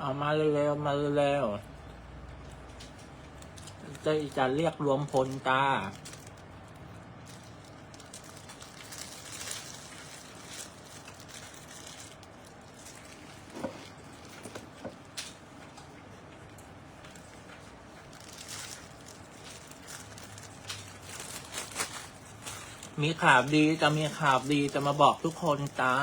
เอามาเร็วๆมาเร็วๆจะจะเรียกรวมพลตามีข่าวดีจะมีข่าวดีจะมาบอกทุกคนจ้า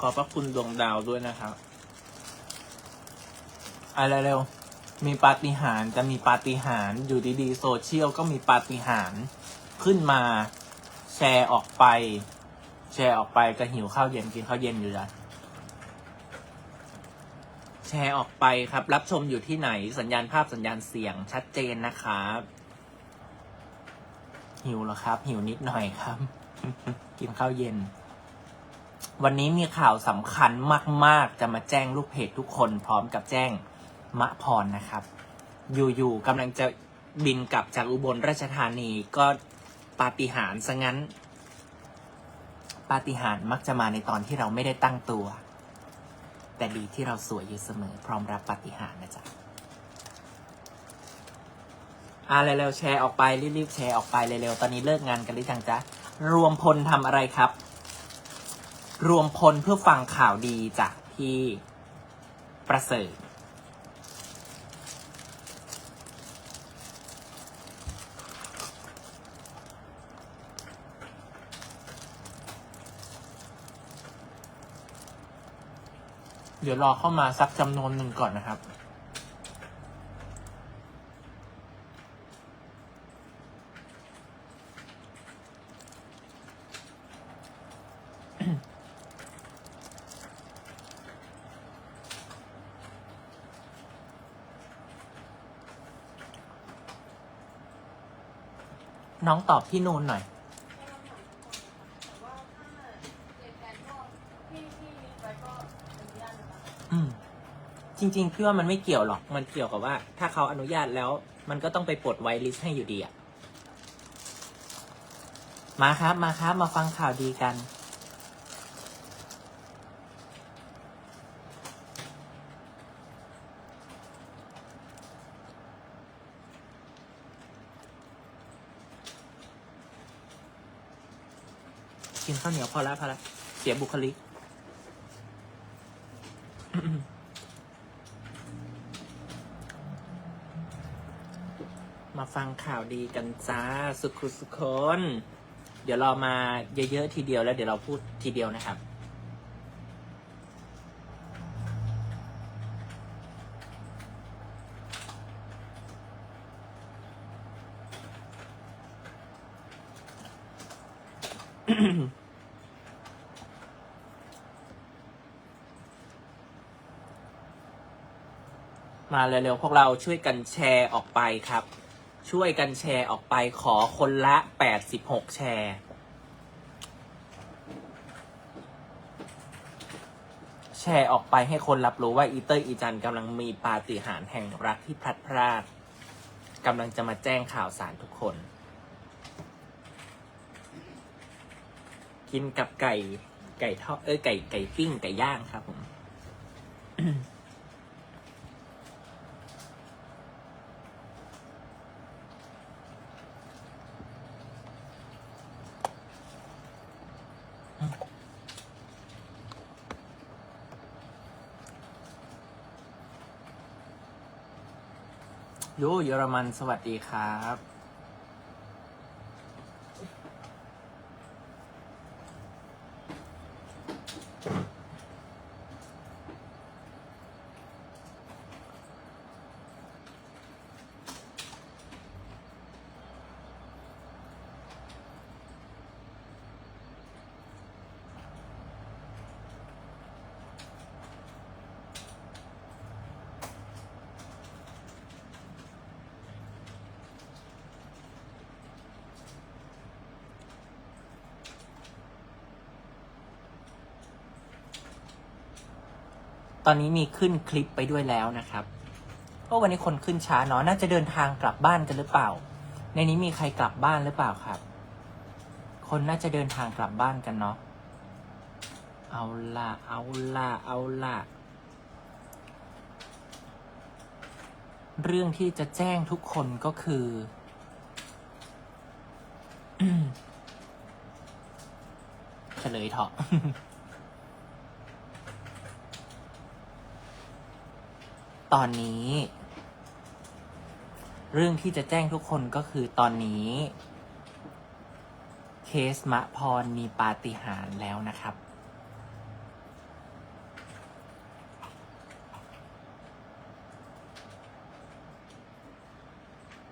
ขอบพระคุณดวงดาวด้วยนะครับอะไรเร็วมีปาฏิหาริย์จะมีปาฏิหาริย์อยู่ดีๆโซเชียลก็มีปาฏิหาริย์ขึ้นมาแชร์ออกไป แชร์ออกไปจะหิวข้าวเย็นกินข้าวเย็นอยู่จ้ะแชร์ออกไปครับ รับชมอยู่ที่ไหนสัญญาณภาพสัญญาณเสียงชัดเจนนะครับหิวแล้วครับ หิวนิดหน่อยครับ กินข้าวเย็น วันนี้มีข่าวสำคัญมาก ๆ จะมาแจ้งลูกเพจทุกคนพร้อมกับแจ้งมะพรนะครับ อยู่ ๆกำลังจะบินกลับจากอุบลราชธานีก็ปาฏิหาริย์ซะงั้น ปาฏิหาริย์มักจะมาในตอนที่เราไม่ได้ตั้งตัว แต่ดีที่เราสวยอยู่เสมอ พร้อมรับปาฏิหาริย์นะจ๊ะอ่าเร็วๆแชร์ออกไปรีบๆแชร์ออกไปเร็วๆตอนนี้เลิกงานกันหรือยังจ๊ะรวมพลทำอะไรครับ รวมพลเพื่อฟังข่าวดีจากพี่ประเสริฐ เดี๋ยวรอเข้ามาสักจำนวนหนึ่งก่อนนะครับ น้องตอบพี่นูนหน่อย อืม จริง ๆ พี่ว่ามันไม่เกี่ยวหรอก มันเกี่ยวกับว่า ถ้าเขาอนุญาตแล้ว มันก็ต้องไปปลดไวลิสต์ให้อยู่ดีอะมาครับ มาครับ มาฟังข่าวดีกัน นข้าวเหนียวพอแล้วพอแล้วเสียบุคลิก มาฟังข่าวดีกันจ้าสุขุสุคน เดี๋ยวเรามาเยอะๆทีเดียวแล้วเดี๋ยวเราพูดทีเดียวนะครับ มา เร็วๆพวกเราช่วยกันแชร์ออกไปครับ ช่วยกันแชร์ออกไปขอคนละแปดสิบหกแชร์ แชร์ออกไปให้คนรับรู้ว่าอีเตอร์อีจันกำลังมีปาฏิหาริย์แห่งรักที่พลัดพรากกำลังจะมาแจ้งข่าวสารทุกคน กินกับไก่ไก่ทอดเอ้ยไก่ไก่ปิ้งไก่ย่างครับผม โยเยอรมันสวัสดีครับ ตอนนี้มีขึ้นคลิปไปด้วยแล้วนะครับก็วันนี้คนขึ้นช้าเนาะน่าจะเดินทางกลับบ้านกันหรือเปล่า ในนี้มีใครกลับบ้านหรือเปล่าครับ คนน่าจะเดินทางกลับบ้านกันเนาะเอาละเอาละเอาละเรื่องที่จะแจ้งทุกคนก็คือ เฉลยเถอะ ตอนนี้ เรื่องที่จะแจ้งทุกคนก็คือตอนนี้ เคสมะพรมีปาฏิหาริย์แล้วนะครับ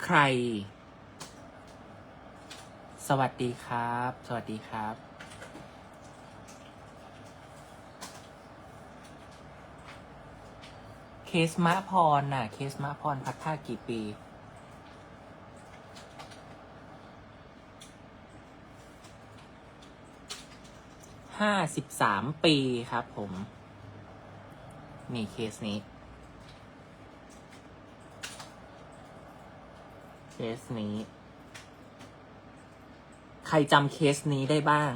ใคร สวัสดีครับ สวัสดีครับ เค สมะพรน่ะ เคสมะพรพัดท่ากี่ปี ห้าสิบสามปีครับผม นี่เคสนี้ เคสนี้ ใครจำเคสนี้ได้บ้าง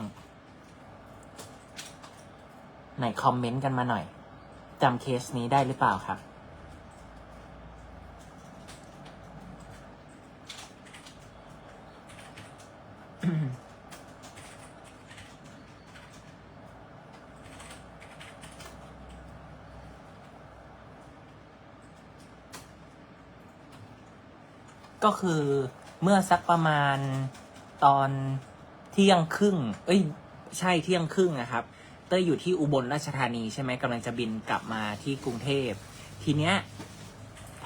ไหนคอมเมนต์กันมาหน่อยจำเคสนี้ได้หรือเปล่าครับ ก็คือเมื่อสักประมาณตอนเที่ยงครึ่ง เอ้ย ใช่เที่ยงครึ่งนะครับ เต้ยอยู่ที่อุบลราชธานีใช่ไหมกำลังจะบินกลับมาที่กรุงเทพ ทีเนี้ย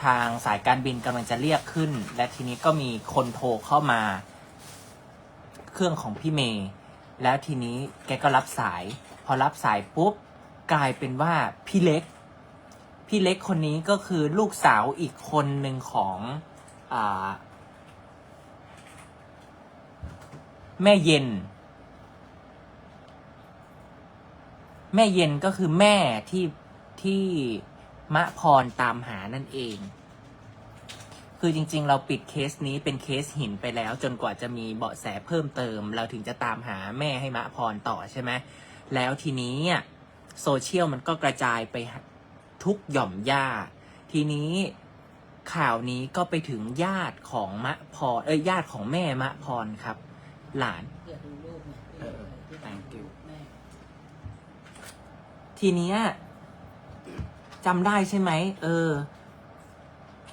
ทางสายการบินกำลังจะเรียกขึ้น และทีนี้ก็มีคนโทรเข้ามา เครื่องของพี่เมย์แล้วทีนี้แกก็รับสาย พอรับสายปุ๊บกลายเป็นว่าพี่เล็ก พี่เล็กคนนี้ก็คือลูกสาวอีกคนหนึ่งของ แม่เย็น แม่เย็นก็คือแม่ที่ที่มะพรตามหานั่นเอง คือจริง ๆ เราปิดเคสนี้เป็นเคสหินไปแล้ว จนกว่าจะมีเบาะแสเพิ่มเติม เราถึงจะตามหาแม่ให้มะพรต่อใช่ไหมแล้วทีนี้โซเชียลมันก็กระจายไปทุกหย่อมย่าทีนี้ ข่าวนี้ก็ไปถึงญาติของมะพรเอ้ยญาติของแม่มะพรครับ หลาน เดี๋ยวดูรูปเนี่ยเออที่ thank you แม่ทีเนี้ยจำได้ใช่ไหมเออ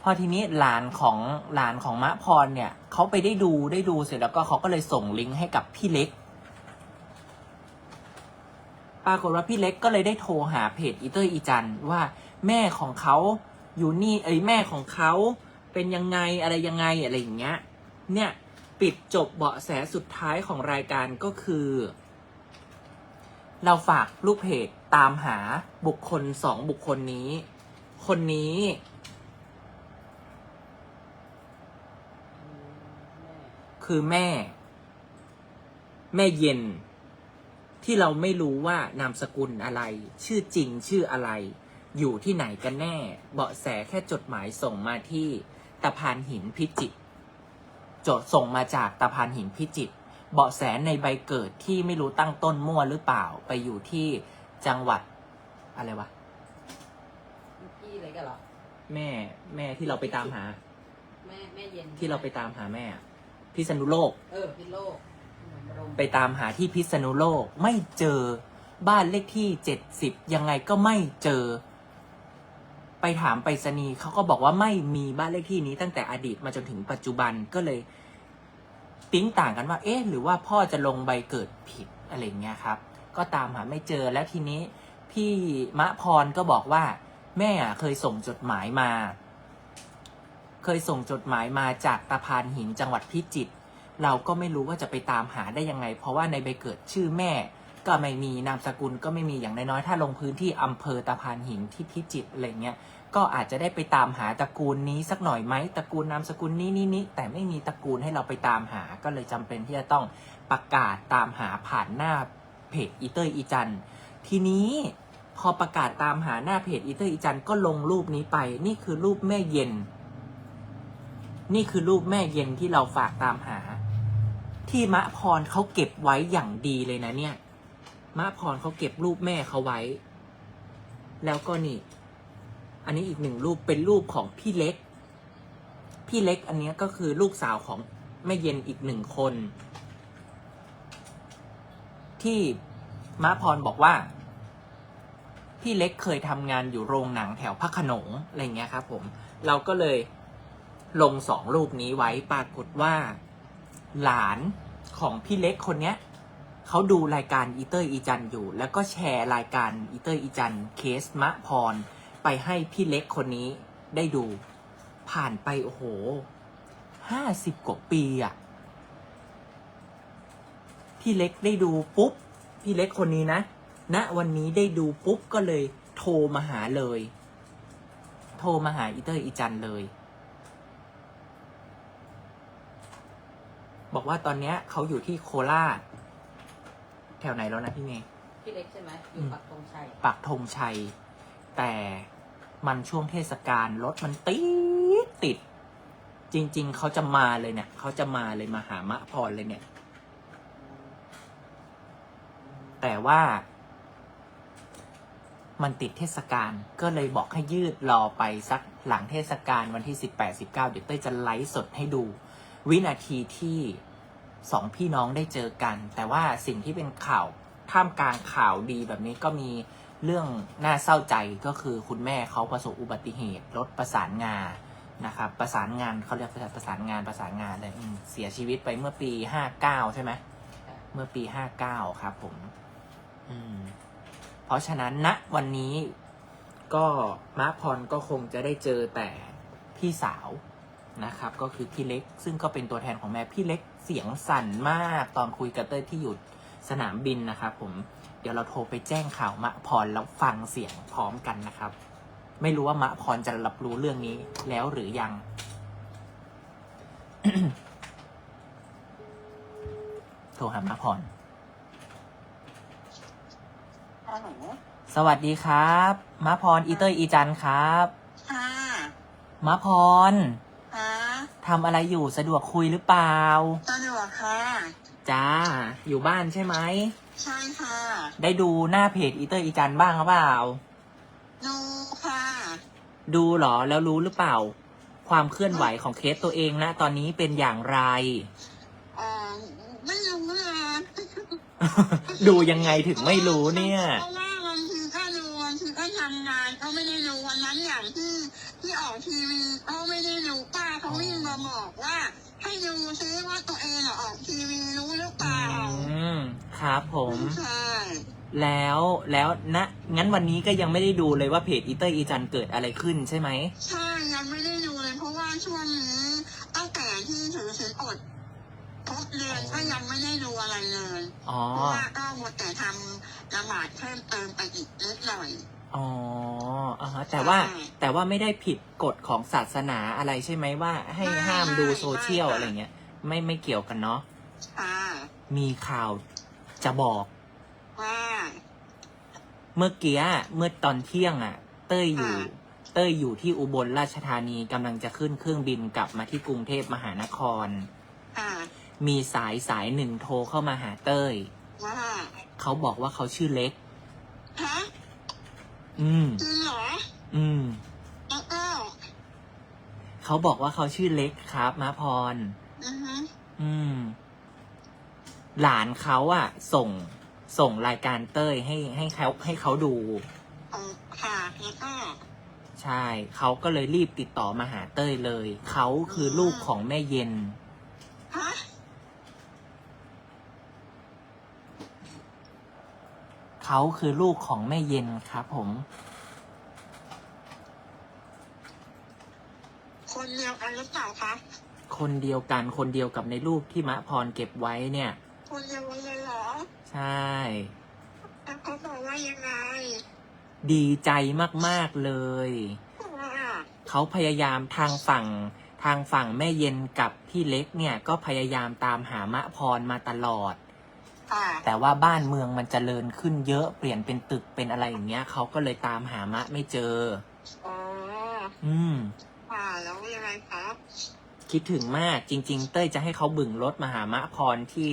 พอทีนี้หลานของหลานของมะพรเนี่ยเขาไปได้ดูได้ดูเสร็จแล้วก็เขาก็เลยส่งลิงก์ให้กับพี่เล็ก ปรากฏว่าพี่เล็กก็เลยได้โทรหาเพจอีเตอร์อีจันว่าแม่ของเขา อยู่นี่เอ้แม่ของเขาเป็นยังไงอะไรยังไงอะไรอย่างเงี้ย เนี่ยปิดจบเบาะแสสุดท้ายของรายการก็คือ เราฝากลูกเพจตามหาบุคคลสองบุคคลนี้ คนนี้ คือแม่ แม่เย็น ที่เราไม่รู้ว่านามสกุลอะไร ชื่อจริงชื่ออะไร อยู่ที่ไหนกันแน่ เบาะแสแค่จดหมายส่งมาที่ตะพานหินพิจิตรจดส่งมาจากตะพานหินพิจิตรเบาะแสในใบเกิดที่ไม่รู้ตั้งต้นมั่วหรือเปล่าไปอยู่ที่จังหวัดอะไรวะพี่อะไรกันเหรอแม่แม่ที่เราไปตามหา แม่แม่เย็นที่เราไปตามหาแม่อะพิษณุโลก เออพิษโลกเหมือนบรมไปตามหาที่พิษณุโลกไม่เจอบ้านเลขที่เจ็ดสิบยังไงก็ไม่เจอ ไปถามไปรษณีย์เขาก็บอกว่าไม่มีบ้านเลขที่นี้ตั้งแต่อดีตมาจนถึงปัจจุบันก็เลย ติ้งต่างกันว่า เอ๊ะ หรือว่าพ่อจะลงใบเกิดผิดอะไรเงี้ยครับ ก็ตามหาไม่เจอแล้วทีนี้ พี่มะพรก็บอกว่า แม่อะเคยส่งจดหมายมา เคยส่งจดหมายมาจากตะพานหินจังหวัดพิจิตรเราก็ไม่รู้ว่าจะไปตามหาได้ยังไง เพราะว่าในใบเกิดชื่อแม่ ก็ไม่มีนามสกุลก็ไม่มีอย่างน้อยๆถ้าลงพื้นที่อำเภอตะพานหินที่พิจิตรอะไรเงี้ยก็อาจจะได้ไปตามหาตระกูลนี้สักหน่อยไหมตระกูลนามสกุลนี้นี้นี้แต่ไม่มีตระกูลให้เราไปตามหา ก็เลยจำเป็นที่จะต้องประกาศตามหาผ่านหน้าเพจอีเตอร์อีจันทีนี้พพอประกาศตามหาหน้าเพจอีเตอร์อีจันก็ลงรูปนี้ไป นี่คือรูปแม่เย็น นี่คือรูปแม่เย็นที่เราฝากตามหา ที่มะพรเขาเก็บไว้อย่างดีเลยนะเนี่ย มะพรเขาเก็บรูปแม่เขาไว้ แล้วก็นี่ อันนี้อีกหนึ่งรูปเป็นรูปของพี่เล็ก พี่เล็กอันนี้ก็คือลูกสาวของแม่เย็นอีกหนึ่งคน ที่มะพรบอกว่า พี่เล็กเคยทำงานอยู่โรงหนังแถวพระขนงอะไรเงี้ยครับ ผม เราก็เลยลงสองรูปนี้ไว้ปรากฏว่า หลานของพี่เล็กคนเนี้ย เขาดูรายการอีเตอร์อีจันอยู่ แล้วก็แชร์รายการอีเตอร์อีจันเคสมะพร ไปให้พี่เล็กคนนี้ได้ดู ผ่านไปโอ้โหห้าสิบกว่าปีอะพี่เล็กได้ดูปุ๊บ พี่เล็กคนนี้นะณวันนี้ได้ดูปุ๊บก็เลยโทรมาหาเลย โทรมาหาอีเตอร์อีจันเลย บอกว่าตอนเนี้ยเขาอยู่ที่โคราช แถวไหนแล้วนะพี่เมย์ พี่เล็กใช่ไหมอยู่ปักธงชัยปักธงชัย แต่มันช่วงเทศกาลรถมันติดติด จริง ๆ เขาจะมาเลยเนี่ยเขาจะมาเลยมาหามะพรเลยเนี่ย แต่ว่า มันติดเทศกาลก็เลยบอกให้ยืดรอไปสักหลังเทศกาลวันที่สิบแปดสิบเก้าเดี๋ยวเต้ยจะไลฟ์สดให้ดู วินาทีที่ สองพี่น้องได้เจอกัน แต่ว่าสิ่งที่เป็นข่าวท่ามกลางข่าวดีแบบนี้ก็มีเรื่องน่าเศร้าใจก็คือคุณแม่เขาประสบอุบัติเหตุรถประสานงานะครับประสานงานเขาเรียกประสานงานประสานงานเลยเสียชีวิตไปเมื่อปีห้าเก้าใช่ไหมเมื่อปีห้าเก้าครับผม อืม เพราะฉะนั้นณวันนี้ก็มาพรก็คงจะได้เจอแต่พี่สาว นะครับก็คือพี่เล็ก ซึ่งก็เป็นตัวแทนของแม่พี่เล็กเสียงสั่นมากตอนคุยกับเต้ยที่อยู่สนามบินนะครับผมเดี๋ยวเราโทรไปแจ้งข่าวมะพรแล้วฟังเสียงพร้อมกันนะครับ ไม่รู้ว่ามะพรจะรับรู้เรื่องนี้แล้วหรือยัง โทรหามะพรฮัลโหลสวัสดีครับมะพรอีเตอร์อีจันครับ ค่ะมะพรค่ะ ทำอะไรอยู่สะดวกคุยหรือเปล่า สะดวกค่ะ จ้า อยู่บ้านใช่ไหม ใช่ค่ะ ได้ดูหน้าเพจอีเตอร์อีจันบ้างหรือเปล่า ดูค่ะ ดูเหรอแล้วรู้หรือเปล่า ความเคลื่อนไหวของเคสตัวเองนะ ตอนนี้เป็นอย่างไร เอ่อไม่รู้เลยดูยังไงถึงไม่รู้เนี่ย เพราะว่าบางทีก็ดูบางทีก็ทำงานเขาไม่ได้ดูวันนั้นอย่างที่ที่ออกทีวีเขาไม่ได้ดูป้า เขาวิ่งมาบอกว่า ให้ดูซิว่าตัวเองอะออกทีวีรู้หรือเปล่าอืมครับผม ใช่แล้วแล้วนะงั้นวันนี้ก็ยังไม่ได้ดูเลยว่าเพจอีเตอร์อีจันเกิดอะไรขึ้นใช่ไหมใช่ยังไม่ได้ดูเลยเพราะว่าช่วงนี้ตั้งแต่ที่ถือศีลอดครบเดือนก็ยังไม่ได้ดูอะไรเลยอ๋อ เพราะว่าก็หมดแต่ทำละหมาดเพิ่มเติมไปอีกนิดหน่อย อ๋ออ่าฮะแต่ว่าใช่ แต่ว่าไม่ได้ผิดกฎของศาสนาอะไรใช่ไหมว่า ให้ไม่ห้ามดูโซเชียลไม่ค่ะ อะไรเงี้ย ไม่ไม่เกี่ยวกันเนาะ ค่ะมีข่าวจะบอกว่า เมื่อกี้เมื่อตอนเที่ยงอะ เต้ยอยู่ ค่ะ เต้ยอยู่ที่อุบลราชธานีกำลังจะขึ้นเครื่องบินกลับมาที่กรุงเทพมหานคร ค่ะมีสายสายหนึ่งโทรเข้ามาหาเต้ย ว่าเขาบอกว่าเขาชื่อเล็กฮะ อืม จริงเหรออืมแล้วก็เขาบอกว่าเขาชื่อเล็กครับมาพร อือฮึอืม หลานเขาอะส่งส่งรายการเต้ยให้ให้เขาให้เขาดูเอาค่ะแล้วก็ใช่ เขาก็เลยรีบติดต่อมาหาเต้ยเลย เขาคือลูกของแม่เย็น ฮะ เขาคือลูกของแม่เย็นครับผม คนเดียวกันหรือเปล่าคะคนเดียวกันคนเดียวกับในรูปที่มะพรเก็บไว้เนี่ย คนเดียวกันเลยเหรอใช่ แล้วเขาบอกว่ายังไงดีใจมาก ๆ เลย ว่าเขาพยายามทางฝั่ง ทางฝั่งแม่เย็นกับพี่เล็กเนี่ย ก็พยายามตามหามะพรมาตลอดค่ะ แต่ว่าบ้านเมืองมันจเจริญขึ้นเยอะเปลี่ยนเป็นตึกเป็นอะไรอย่างเงี้ยเขาก็เลยตามหามะไม่เจอ อ๋ออืม ค่ะแล้วยังไงครับคิดถึงมากจริง ๆ เต้ยจะให้เขาบึ่งรถมาหามะพรที่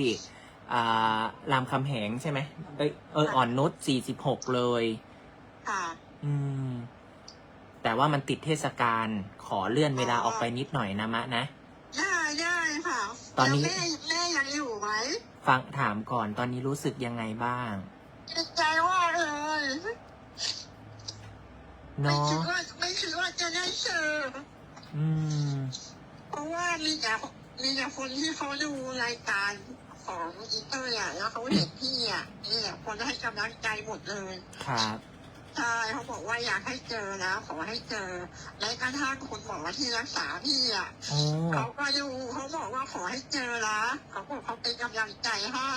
อ่ารามคำแหงใช่ไหมเอยเอออ่อนนุชสี่สิบหกเลย ค่ะ อืม แต่ว่ามันติดเทศกาลขอเลื่อนเวลาออกไปนิดหน่อยนะมะนะได้ ได้ค่ะตอนนี้ แล้วแม่แม่ยังอยู่ไหมฟังถามก่อนตอนนี้รู้สึกยังไงบ้างดีใจว่ากเลยไม่เนาะคิดว่าไม่คิดว่าจะได้เจออืม เพราะว่ามีแต่มีแต่คนที่เขาดูรายการของอีเตอร์อะแล้วเขาเห็นพี่อะนี่แหละคนให้กำลังใจหมดเลย ครับ ใช่เขาบอกว่าอยากให้เจอนะขอให้เจอแม้กระทั่งคุณหมอที่รักษาพี่อะโอ้เขาก็ดูเขาบอกว่าขอให้เจอนะเขาบอกเขาเป็นกำลังใจให้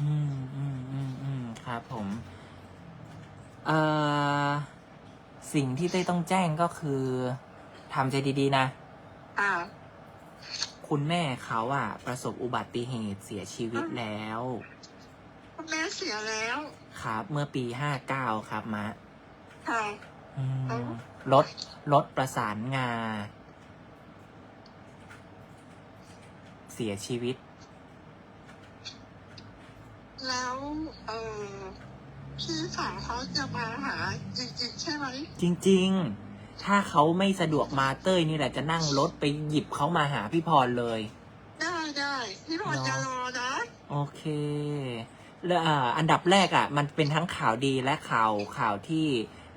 อืมอืมอืมอืมครับผมเอ่อสิ่งที่เต้ยต้องแจ้งก็คือทำใจดีๆนะอ่าคุณแม่เขาอะประสบอุบัติเหตุเสียชีวิตแล้ว คุณแม่เสียแล้ว ครับ เมื่อปีห้าเก้าครับมะ ค่ะอืมเอ้ารถรถประสานงา เสียชีวิต แล้วเออพี่สาวเขาจะมาหาจริงๆใช่ไหมจริง ๆ ถ้าเขาไม่สะดวกมาเต้ยนี่แหละจะนั่งรถไปหยิบเขามาหาพี่พรเลย ได้ได้พี่พรจะรอนะโอเคแล้วอ่าอันดับแรกอะ มันเป็นทั้งข่าวดีและข่าวข่าวที่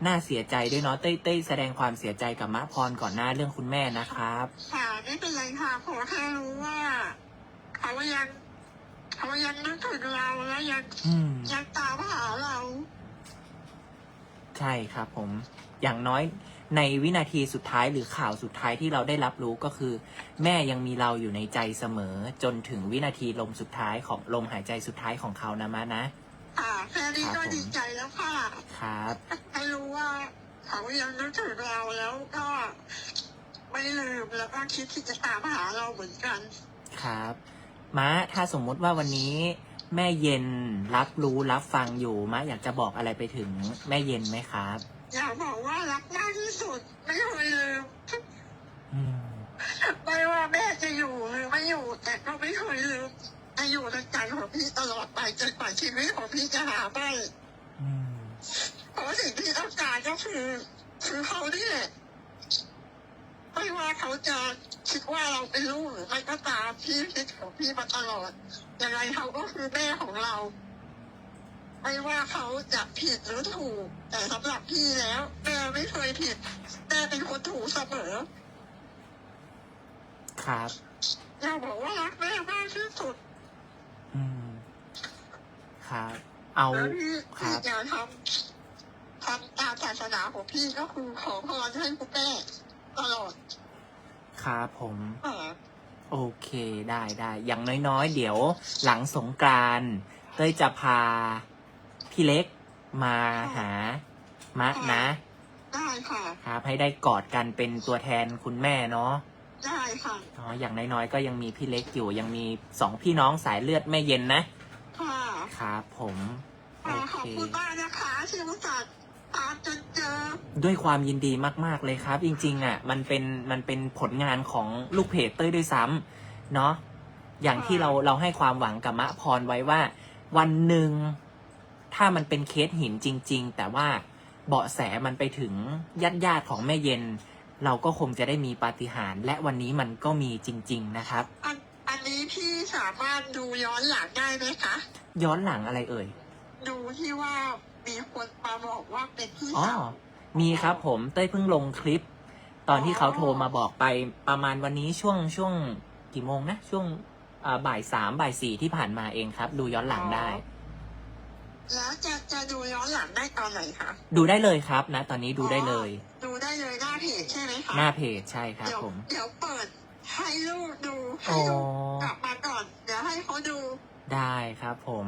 น่าเสียใจด้วยเนาะเต้ยเต้ยแสดงความเสียใจกับมะพรก่อนหน้าเรื่องคุณแม่นะครับ ค่ะไม่เป็นไรค่ะขอแค่รู้ว่าเขายังเขายังนึกถึงเราและยังอืม ยังตามหาเราใช่ครับผม อย่างน้อยในวินาทีสุดท้ายหรือข่าวสุดท้ายที่เราได้รับรู้ก็คือ แม่ยังมีเราอยู่ในใจเสมอ จนถึงวินาทีลมสุดท้ายของลมหายใจสุดท้ายของเขานะมะนะ ค่ะแค่นี้ครัก็บผมดีใจแล้วค่ะครับให้รู้ว่าเขายังนึกถึงเราแล้วก็ไม่ลืมแล้วก็คิดที่จะตามหาเราเหมือนกัน ครับม้าถ้าสมมุติว่าวันนี้ แม่เย็นรับรู้รับฟังอยู่ม้าอยากจะบอกอะไรไปถึงแม่เย็นไหมครับ อยากบอกว่ารักมากที่สุด ไม่เคยลืมอืมไม่ว่าแม่จะอยู่หรือไม่อยู่แต่ก็ไม่เคยลืม จะอยู่ในใจของพี่ตลอดไปจนกว่าชีวิตของพี่จะหาไม่อืมเพราะสิ่งที่ต้องการก็คือคือเขานี่แหละไม่ว่าเขาจะคิดว่าเราเป็นลูกหรือไม่ก็ตามพี่คิดของพี่มาตลอดยังไงเขาก็คือแม่ของเรา ไม่ว่าเขาจะผิดหรือถูก แต่สำหรับพี่แล้วแม่ไม่เคยผิดแม่เป็นคนถูกเสมอ ครับอยากบอกว่ารักแม่มากที่สุด อืมครับ เอาแล้วพี่ครัพี่บจะทำทำตามศาสนาของพี่ก็คือขอพรให้คุณแม่ตลอดครับผม ค่ะโอเคได้ได้อย่างน้อยๆ เดี๋ยวหลังสงกรานต์เต้ยจะพาพี่เล็กมาหามะนะ ได้ค่ะ ครับให้ได้กอดกันเป็นตัวแทนคุณแม่เนาะ ได้ค่ะ อ๋อ อย่างน้อยๆ ก็ยังมีพี่เล็กอยู่ ยังมีสองพี่น้องสายเลือดแม่เย็นนะ ค่ะครับ ผม โอค่ะขเค อบคุณมากนะคะที่รู้จักตามจนเจอ ด้วยความยินดีมาก ๆ เลยครับ จริง ๆ อะ มันเป็นมันเป็นผลงานของลูกเพจเต้ยด้วยซ้ำเนาะอย่างที่เราเราให้ความหวังกับมะพรไว้ว่า วันหนึ่งถ้ามันเป็นเคสหินจริง ๆ แต่ว่าเบาะแสมันไปถึงญาติญาติๆของแม่เย็น เราก็คงจะได้มีปาฏิหาริย์และวันนี้มันก็มีจริง ๆ นะครับ อันอันนี้พี่สามารถดูย้อนหลังได้ไหมคะ ย้อนหลังอะไรเอ่ย ดูที่ว่ามีคนมาบอกว่าเป็นพี่อ๋อ สาว มีครับผมเต้ยเพิ่งลงคลิป ตอนที่เขาโทรมาบอกไปประมาณวันนี้ช่วงช่วงกี่โมงนะช่วงอ่าบ่ายสามบ่ายสี่ที่ผ่านมาเองครับ ดูย้อนหลังได้แล้วจะจะดูย้อนหลังได้ตอนไหนคะ ดูได้เลยครับนะ ตอนนี้ดูได้เลย ดูได้เลยหน้าเพจใช่ไหมคะหน้าเพจใช่ครับเดี๋ยวผม เดี๋ยวเปิดให้ลูกดูอ๋ให้อลูกกลับมาก่อน เดี๋ยวให้เขาดูได้ครับผม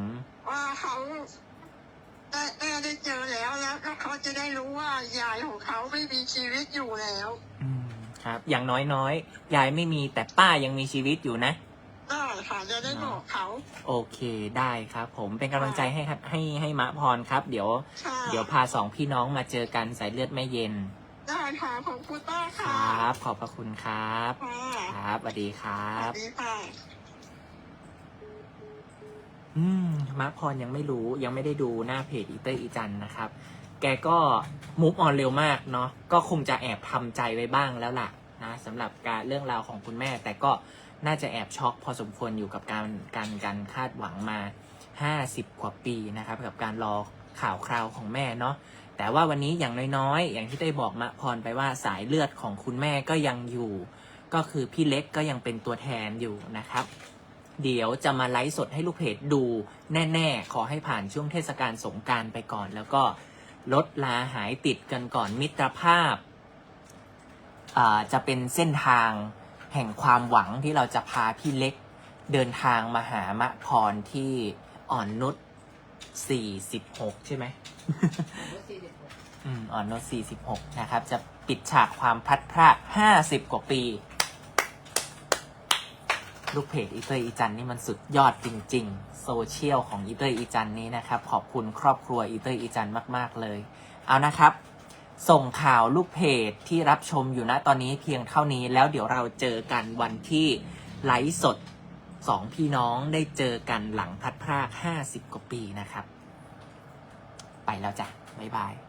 ว่าเขาได้แม่ได้เจอแล้วแล้วก็เขาจะได้รู้ว่ายายของเขาไม่มีชีวิตอยู่แล้ว อืมครับ อย่างน้อยๆ ยายไม่มีแต่ป้ายังมีชีวิตอยู่นะ ได้อนค่ะจะได้บอกเขาโอเคได้ครับผมเป็นกำลังใจให้ครับให้ให้มะพรครับ เดี๋ยว ค่ะ เดี๋ยวพาสองพี่น้องมาเจอกันสายเลือดแม่เย็น ได้ค่ะขอบคุณป้าครค่ะับ ขอบพระคุณครับ ค่ะครับสวัสดีครัสบวัสดีค่ะ อืมมะพรยังไม่รู้ยังไม่ได้ดูหน้าเพจอีเตอร์อีจันนะครับ แกก็มูฟออนเร็วมากเนาะก็คงจะแอบทำใจไว้บ้างแล้วล่ะนะสำหรับการเรื่องราวของคุณแม่ แต่ก็น่าจะแอบช็อกพอสมควรอยู่กับการการการคาดหวังมา 50 กว่าปีนะครับ กับการรอข่าวคราวของแม่เนาะ แต่ว่าวันนี้อย่างน้อยๆ อย่างที่ได้บอกมะพรไปว่าสายเลือดของคุณแม่ก็ยังอยู่ ก็คือพี่เล็กก็ยังเป็นตัวแทนอยู่นะครับ เดี๋ยวจะมาไลฟ์สดให้ลูกเพจดูแน่ๆ ขอให้ผ่านช่วงเทศกาลสงกรารไปก่อน แล้วก็ลดลาหายติดกันก่อนมิตรภาพาจะเป็นเส้นทางแห่งความหวังที่เราจะพาพี่เล็กเดินทางมาหามะพรที่อ่อนนุช46 ใช่ไหม อายุสี่สิบหกอืมอ่อนนุช46 นะครับ จะปิดฉากความพลัดพราก50 กว่าปี ลูกเพจอีเตอร์อีจันนี่มันสุดยอดจริง ๆ โซเชียลของอีเตอร์อีจันนี้นะครับ ขอบคุณครอบครัวอีเตอร์อีจันมาก ๆ เลย เอานะครับ ส่งข่าวลูกเพจที่รับชมอยู่ณตอนนี้เพียงเท่านี้แล้วเดี๋ยวเราเจอกันวันที่ไลฟ์สดสองพี่น้องได้เจอกันหลังพัดพราก 50 กว่าปีนะครับ ไปแล้วจ้ะ บ๊ายบาย